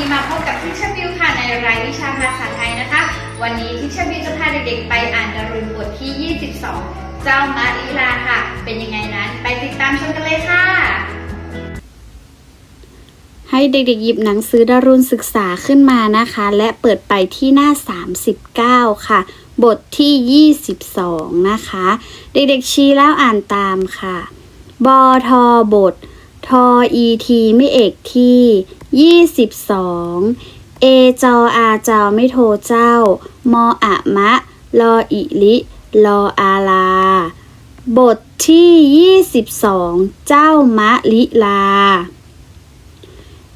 นี้มาพบกับทิชบิวค่ะในรายวิชาภาษาไทยนะคะ วันนี้ทิชบิวจะพาเด็กๆไปอ่านดารุณบทที่ 22 เจ้ามาริลาค่ะ เป็นยังไงนั้นไปติดตามชมกันเลยค่ะ ให้เด็กๆหยิบหนังสือดารุณศึกษาขึ้นมานะคะ และเปิดไปที่หน้า 39 ค่ะ บทที่ 22 นะคะ เด็กๆชี้แล้วอ่านตามค่ะ บอทอบท ทออีทีไม่เอกที่ 22เอจออาเจ้าไม่โทเจ้า มออะมะ ลออิลิลออาลา บทที่22เจ้ามะลิลา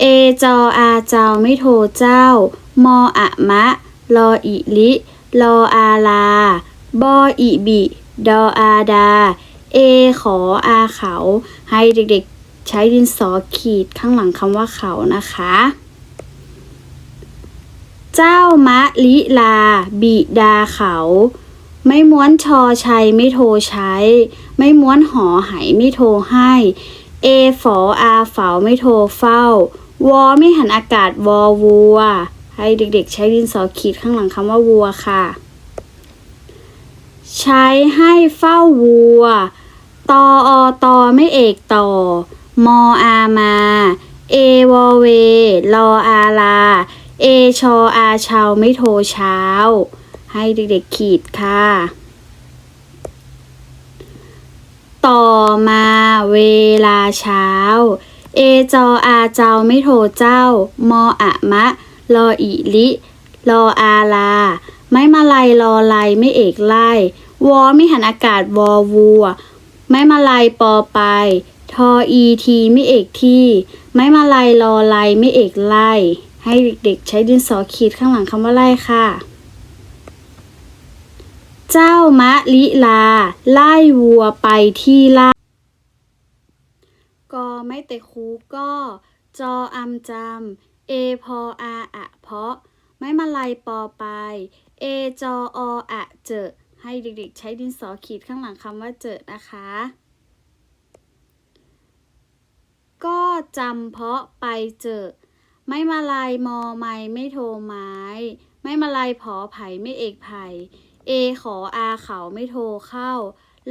เอจออาเจ้าไม่โทเจ้า มออะมะ ลออิลิลออาลา บออิบิ ดออาดา เอขออาเขา ให้เด็กๆ ใช้ดินสอขีดข้างหลังคำว่าเขานะคะ เจ้ามะลิลา บิดาเขา ไม่ม้วนชอชัยไม่โทใช้ ไม่ม้วนหอไหไม่โทให้ เอฝออาเฝาไม่โทเฝ้า วอไม่หันอากาศวอวัว ให้เด็กๆ ใช้ดินสอขีดข้างหลังคำว่าวัวค่ะใช้ให้เฝ้าวัว ตออตอไม่เอกต่อ มออามา เอวอเว ลออาลา เอชออาเชาไม่โทเช้า ให้เด็กๆขีดค่ะ ต่อมาเวลาเช้า เอจออาเจ้าไม่โทเจ้า มออะมะ ลออิลิรออาลา ไม่มาลายรอไลไม่เอกไล่วอไม่หันอากาศวอวัว ไม่มาลายปอไป ทออีทีไม่เอกที่ ไม่มาลายรอไลไม่เอกไล่ ให้เด็กๆใช้ดินสอขีดข้างหลังคำว่าไล่ค่ะ เจ้ามะลิลา ไล่วัวไปที่ไล่กอไม่เตะคูก็ จออำจำเอพออาอะเพาะ ไม่มาลายปอไป เอจอออะเจอให้เด็กๆใช้ดินสอขีดข้างหลังคำว่าเจอนะคะ ก็จำเพาะไปเจอ ไม่มาลายมอไม่ไม่โทไม้ ไม่มาลายผอไผ่ไม่เอกไผ่เอขออาเขาไม่โทเข้า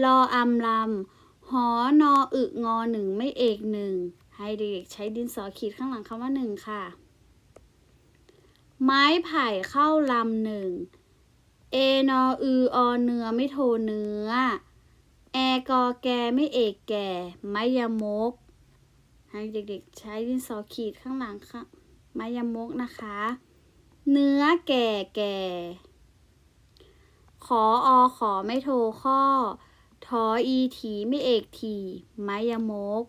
รออำลำหอนออึงอหนึ่งไม่เอกหนึ่งให้เด็กใช้ดินสอขีดข้างหลังคำว่าหนึ่งค่ะ ไม้ไผ่เข้าลำหนึ่งเอนออืออเนื้อไม่โทเนื้อ แอกอแกไม่เอกแก่ไม้ยมก ให้เด็กๆ ใช้ดินสอขีดข้างหลังค่ะไมยมกนะคะ เนื้อแก่แก่ ขออขอไม่โทข้อ ทออีถีไม่เอกทีไมยมก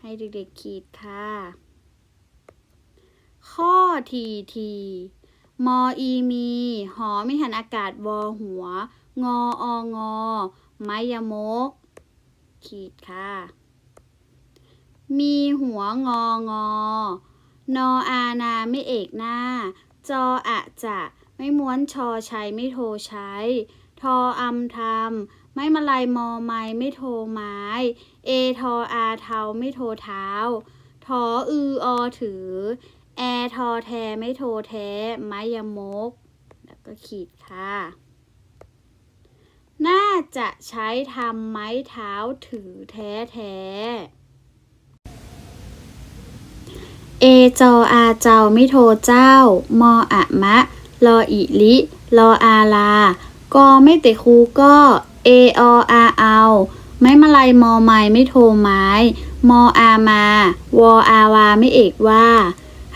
ให้เด็กๆขีดค่ะ ข้อทีทีมออีมีหอไม่หันอากาศวอหัว งอองอไมยมก ขีดค่ะ มีหัวงองอนออานาไม่เอกหน้า จออะจะไม่ม้วนชอใชัยไม่โทใช้ ทออำทำไม่มาลายมอไม้ไม่โทไม้ เอทออาเทาไม่โทเท้า ทออืออถือ แอทอแทไม่โทแท้ไม้ยมก แล้วก็ขีดค่ะ น่าจะใช้ทำไม้เท้าถือแท้แท้ เอจออาเจ้าไม่โทเจ้า มออะมะ ลออิลิ ลออาลา กอไม่เตะคูก็ เอออาเอาไม่มาลายมอไม้ไม่โทไม้ มออามา วออาวาไม่เอกว่า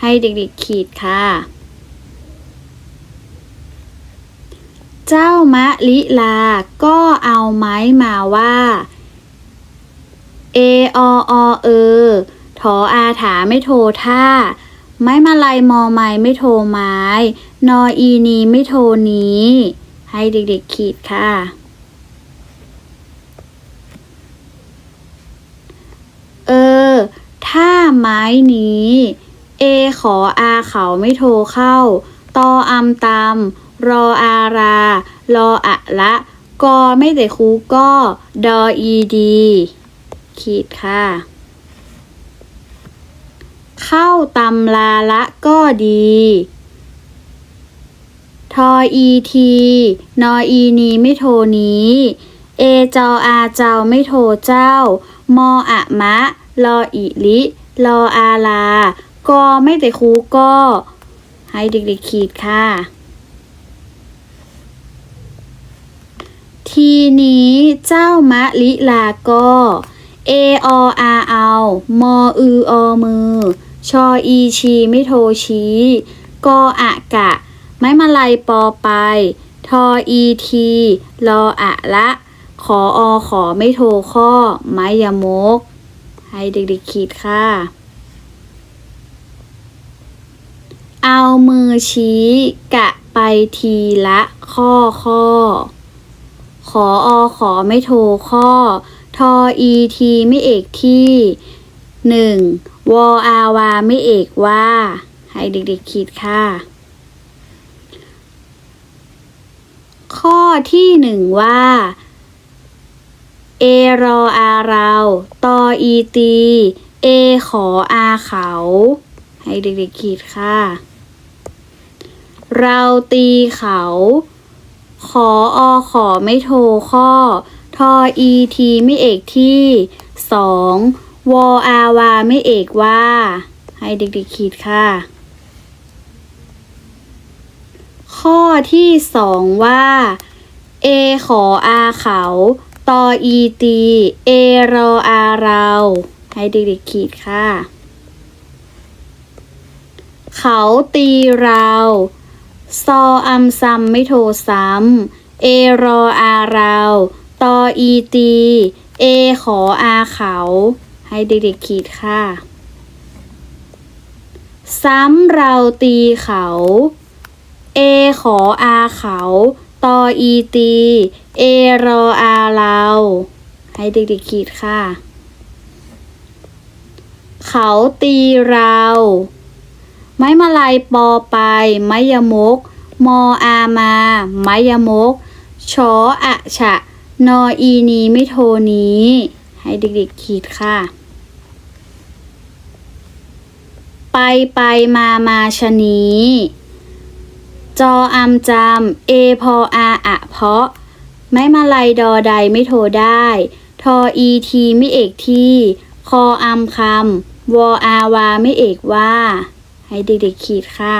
ให้เด็กๆขีดค่ะ เจ้ามะลิลา ก็เอาไม้มาว่า เอออเออ ถออาถาไม่โทท่า ไม้มาลายมอไม้ไม่โทไม้ นออีนีไม่โทนี้ ให้เด็กๆขีดค่ะ เออ ถ้าไม้นี้ เอขออาเขาไม่โทเข้า ตออำตำรออารา รออะละกอไม่แต่คูก็ ดออีดี ขีดค่ะ เข้าตำลาละก็ดี ทออีที นออีนีไม่โทนี้ เอจออาเจ้าไม่โทเจ้า มออะมะ ลออิลิลออาลา กอไม่แต่คูก็ ให้เด็กๆขีดค่ะ ทีนี้เจ้ามะลิลาก็เอออาเอา มออืออมือ ชออีชีไม่โทชีกออะกะ ไม้มาลัยปอไป ทออีทีรออะละ ขออขอไม่โทข้อ ไม้ยมก ให้เด็กๆขีดค่ะ เอามือชี้ กะไปทีละข้อข้อ ขออขอไม่โทข้อ ทออีทีไม่เอกที่ หนึ่งวออาวาไม่เอกว่า ให้เด็กๆคิดค่ะ ข้อที่หนึ่งว่า เอรออาเราตออีตี เอขออาเขา ให้เด็กๆคิดค่ะ เราตีเขา ขออขอไม่โทรข้อ ทออีทีไม่เอกที่สอง วออาวาไม่เอกว่า ให้เด็กๆคิดค่ะ ข้อที่สองว่า เอขออาเขาตออีตี เอรออาเรา ให้เด็กๆคิดค่ะ เขาตีเรา ซออัมซัมไม่โทรซ้ำเอรออาเรา ตออีตี เอขออาเขา ให้เด็กๆขีดค่ะ ซ้ำเราตีเขา เอขออาเขา ตออีตี เอรออาเรา ให้เด็กๆขีดค่ะ เขาตีเรา ไม้มาลายปอไป ไม้ยมก มออามา ไม้ยมก ชออะฉะ นออีนีไม่โทนี้ให้เด็กๆขีดค่ะ ไปไปมามาชะนี จออำจำเอพออาอะเพาะ ไม้มาลายดอใดไม่โทได้ ทออีทีไม่เอกที่ คออำคำวออาวาไม่เอกว่า ให้เด็กๆขีดค่ะ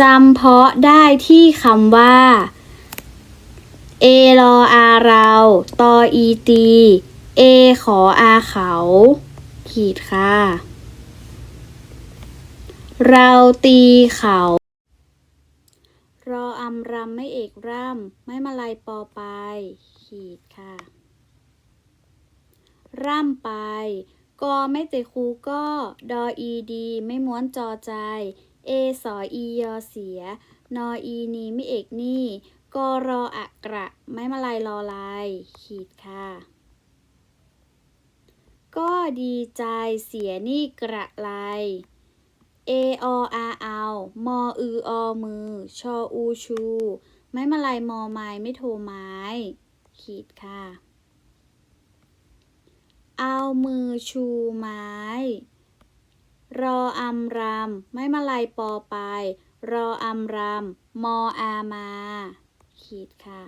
จำเพาะได้ที่คำว่า เอรออาเรา ตออีตี เอขออาเขา ขีดค่ะ เราตีเขา รออำรำไม่เอกร่ำ ไม่มาลายปอไป ขีดค่ะ ร่ำไป กอไม่เตคูก็ ดออีดี ไม่ม้วนจอใจ เอสออียอเสีย นออีนีไม่เอกนี่กอรออะกระ ไม่มาลายรอลาย ขีดค่ะ ก็ดีใจเสียนี่กระลายเอออาเอามออืออมือ ชออูชู ไม่มาลายมอไม้ไม่โทไม้ ขีดค่ะ เอามือชูไม้ รออำรำไม่มาลายปอไป รออำรำมออามา ขีดค่ะ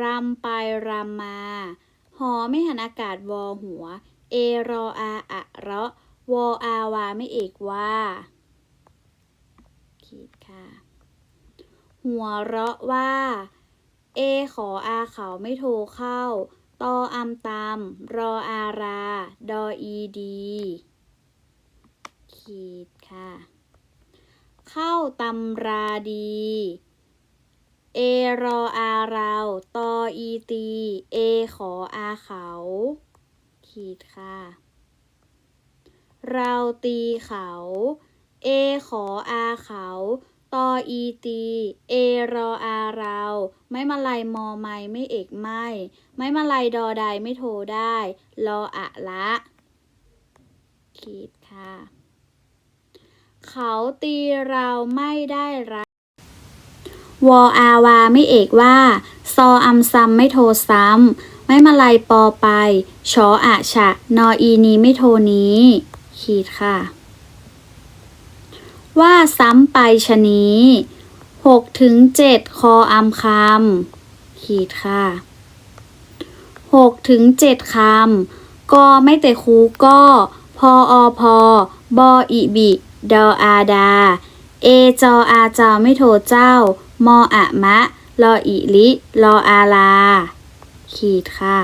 รำไปรำมา หอไม่หันอากาศวอหัว เอรออาอะเราะวออาวาไม่เอกว่าขีดค่ะ หัวเราะว่า เอขออาเขาไม่โทรเข้า ตออำตำรออารา ดออีดี ขีดค่ะ เข้าตำราดี เอรออาเรา ตออีตี เอขออาเขา ขีดค่ะ เราตีเขา เอขออาเขา ตออีตี เอรออาเรา ไม่มาลายมอไม่ไม่เอกไม่ ไม่มาลายดอใดไม่โทรได้ รออะละ ขีดค่ะ เขาตีเราไม่ได้รั วออาวาไม่เอกว่า ซออัมซัมไม่โทรซ้ำ ไม่มาลายปอไป ชออะฉะ นออีนีไม่โทนี้ ขีดค่ะ ว่าซ้ำไปชะนี้หกถึงเจ็ดคออำคำ ขีดค่ะหกถึงเจ็ดคำก็ไม่แต่คูก็ พออพอบออิบิ ดออาดา เอจออาจาไม่โทเจ้า มออะมะรออิลิรออาลา ขีดค่ะ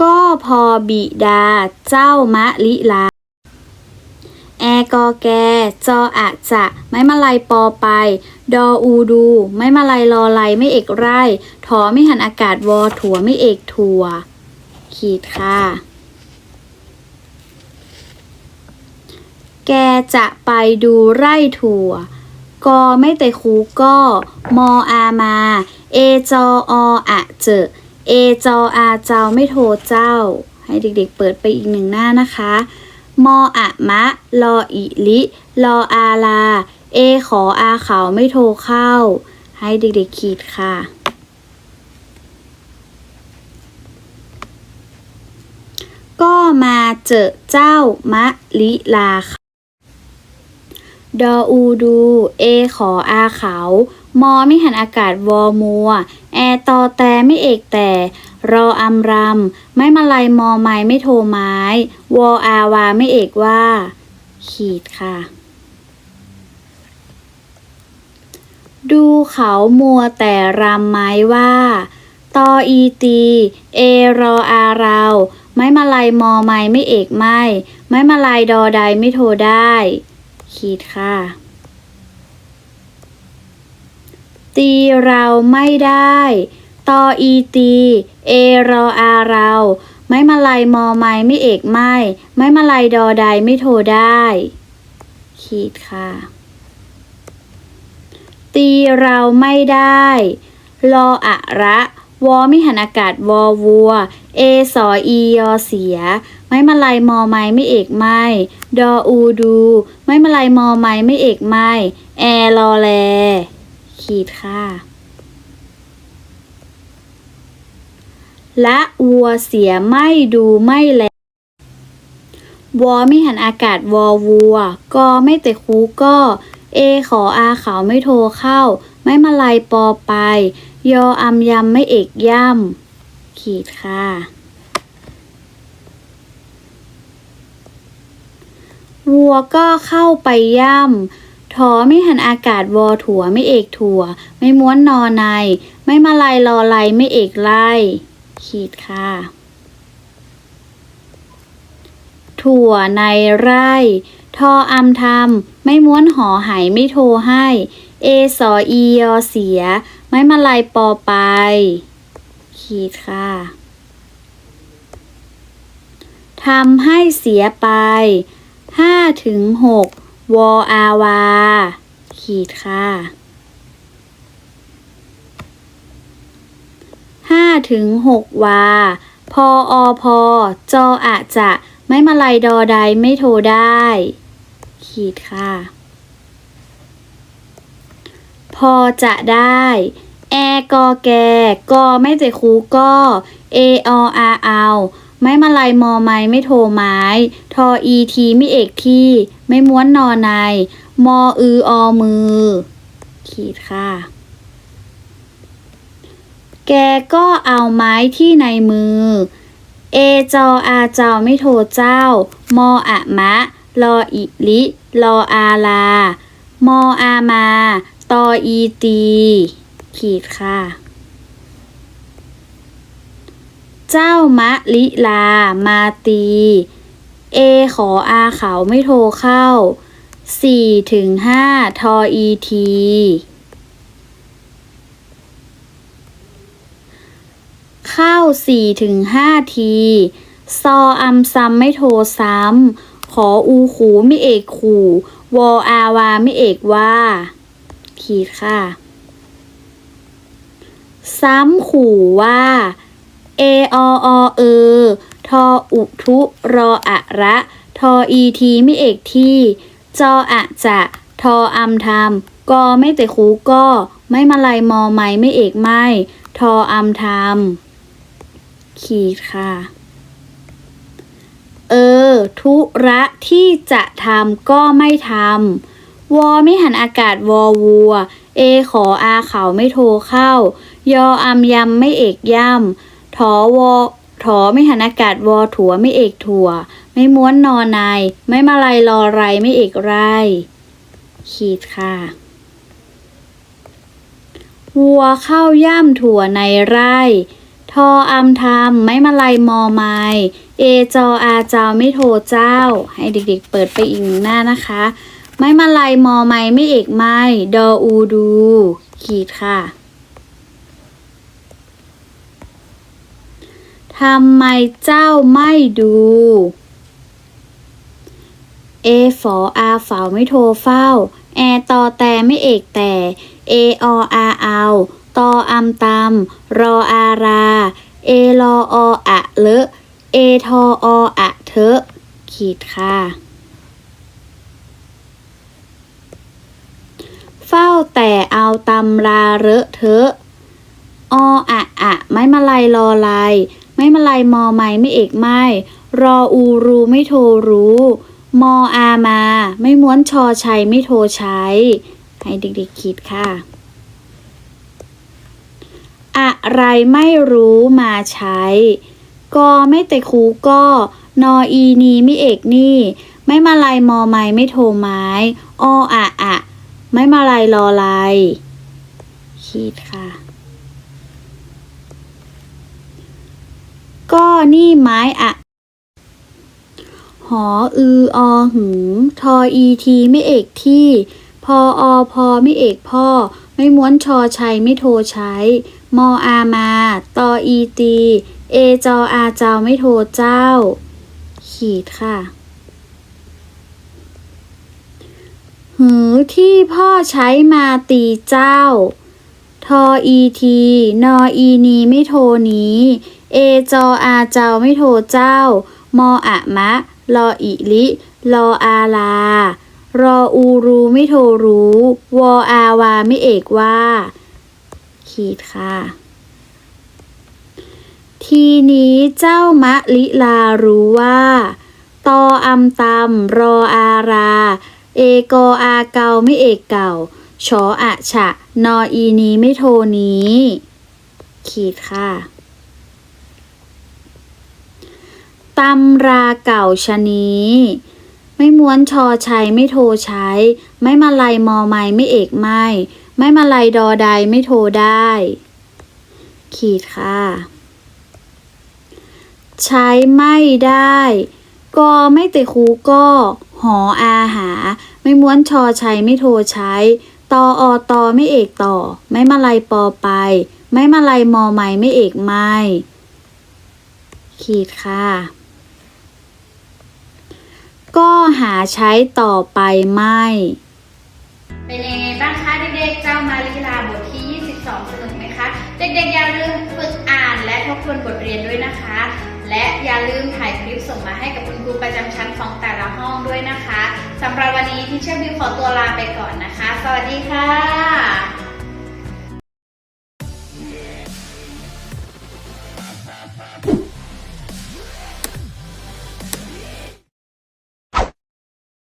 ก็พอบิดา เจ้ามะลิลา แอกอแก จออะจะไม่มาลายปอไป ดออูดู ไม่มาลายรอไลไม่เอกไร่ ถอไม่หันอากาศวอถั่วไม่เอกถั่ว ขีดค่ะแกจะไปดูไร่ถั่ว กอไม่แต่คูก็มออามาเอจอออะเจอเอจออาเจ้าไม่โทรเจ้า ให้เด็กๆเปิดไปอีกหนึ่งหน้านะคะมออะมะลออิลิลออาลา เอขออาเขาไม่โทรเข้า ให้เด็กๆขีดค่ะก็มาเจอเจ้ามะลิลาค่ะ ดออูดู เอขออาเขามอไม่หันอากาศวอมัว แอตอแต่ไม่เอกแต่ รออำรำไม่มาลายมอไม้ไม่โทไม้ วออาวาไม่เอกว่า ขีดค่ะ ดูเขามัวแต่รำไม้ว่า ตออีตี เอรออาเราไม่มาลายมอไม้ไม่เอกไม่ ไม่มาลายดอใดไม่โทได้ ขีดค่ะ ตีเราไม่ได้ ตออีตี เอรออาเรา ไม่มาลายมอไม้ไม่เอกไม่ ไม่มาลายดอใดไม่โทได้ ขีดค่ะ ตีเราไม่ได้ รออะระ วอไม่หันอากาศวอวัว เอสออียอเสีย ไม่มาลายมอไม้ไม่เอกไม่ดออูดู ไม่มาลายมอไม้ไม่เอกไม่แอรอแล ขีดค่ะละวัวเสียไม่ดูไม่แลวอไม่หันอากาศวอวัวก็ไม่แต่คูก็ เอขออาเขาไม่โทรเข้า ไม่มาลายปอไป ยออำยำไม่เอกย่ำขีดค่ะ วัวก็เข้าไปย่ำถอไม่หันอากาศวอถั่วไม่เอกถั่ว ไม่ม้วนนอใน ไม่มาลายรอไลไม่เอกไล่ขีดค่ะ ถั่วในไร่ ทออำทำไม่ม้วนหอหายไม่โทรให้ เอสออียอเสีย ไม่มาลายปอไป ขีดค่ะทำให้เสียไปห้าถึงหกวออาวา ขีดค่ะห้าถึงหกวา พออพอจออะจะ ไม่มาลายดอใดไม่โทรได้ ขีดค่ะ พอจะได้แอกอแกกอไม่แต่คูก็เอออาเอาไม่มาลายมอไม้ไม่โทรไม้ ทออีทีไม่เอกที่ ไม่ม้วนนอใน มออืออมือ ขีดค่ะ แกก็เอาไม้ที่ในมือ เอจออาเจ้าไม่โทรเจ้า มออะมะรออิลิรออาลา มออามา ตออีตีขีดค่ะ เจ้ามะลิลามาตี เอขออาเขาไม่โทรเข้าสี่ถึงห้าทออีทีเข้าสี่ถึงห้าที ซออำซ้ำไม่โทรซ้ำขออูขูไม่เอกขู่ วออาวาไม่เอกว่า ขีดค่ะ ซ้ำขู่ว่า เอออเออทออุทุรออะระ ทออีทีไม่เอกที่ จออะจะทออำทำกอไม่แต่คูก็ ไม่มาลายมอไม้ไม่เอกไม่ททออำทำขีดค่ะ เออธุระที่จะทำก็ไม่ทำ วอไม่หันอากาศวอวัว เอขออาเขาไม่โทรเข้า ยออำยำไม่เอกย่ำถอวอถอไม่หันอากาศวอถัวไม่เอกถั่ว ไม่ม้วนนอนในายไม่มาลายรอไรไม่เอกไร ขีดค่ะวัวเข้าย่ำถั่วในไร่ ทออำทำไม่มาลายมอไมายเอจออาเจ้าไม่โทรเจ้า ให้เด็กๆเปิดไปอีกหน้านะคะ ไม่มาลายมอไมไม่เอกไม่ดออูดู ขีดค่ะทำไมเจ้าไม่ดู เอฝออาฝาไม่โทรเฝ้า แอตอแต่ไม่เอกแต่ เอออาเอาตออำตำรออารา เอรอออะเลอะ เอทอออะเทอะ ขีดค่ะ เฝ้าแต่เอาตำราเลอะเทอะ ออะอะไม่มาลายรอลาย ไม่มาลายมอไม่ไม่เอกไม่รออูรูไม่โทรรู้ มออามา ไม่ม้วนชอชัยไม่โทรใช้ ให้เด็กๆคิดค่ะ อะไรไม่รู้มาใช้ก็ไม่แต่ครูก็นออีนีไม่เอกนี่ ไม่มาลายมอไม่ไม่โทรไม้ ออะอะ ไม่มาลายรอลายคิดค่ะ ก็นี่ไม้อะ หออืออหึงทออีทีไม่เอกที่ พออพอไม่เอกพ่อ ไม่ม้วนชอชัยไม่โทรใช้ มออามา ตออีตี เอจออาเจ้าไม่โทรเจ้า ขีดค่ะ หือที่พ่อใช้มาตีเจ้า ทออีที นออีนีไม่โทนี้ เอจออาเจ้าไม่โทเจ้า มออะมะรออิลิรออาลา รออูรูไม่โทรู้ วออาวาไม่เอกว่า ขีดค่ะทีนี้เจ้ามะลิลารู้ว่า ตออำตำรออารา เอกออาเกาไม่เอกเก่าชออะฉะ นออีนีไม่โทนี้ ขีดค่ะตำราเก่าชะนี้ ไม่ม้วนชอชัยไม่โทใช้ ไม่มาลายมอไม่ไม่เอกไม่ ไม่มาลายดอใดไม่โทได้ ขีดค่ะ ใช้ไม่ได้ ก็ไม่ติคูก็ หออาหา ไม่ม้วนชอชัยไม่โทรใช้ตออตอไม่เอกต่อ ไม่มาลายปอไป ไม่มาลายมอไม่ไม่เอกไม่ขีดค่ะ ก็หาใช้ต่อไปไม่ เป็นยังไงบ้างคะเด็กๆ เจ้ามาลีลาบทที่ 22 สนุกไหมคะ เด็กๆ อย่าลืมฝึกอ่านและทบทวนบทเรียนด้วยนะคะ และอย่าลืมถ่ายคลิปส่งมาให้กับ รูประจำชั้นของแต่ละห้องด้วยนะคะสำหรับวันนี้ที่เชอร์บิวขอตัวลาไปก่อนนะคะ สวัสดีค่ะ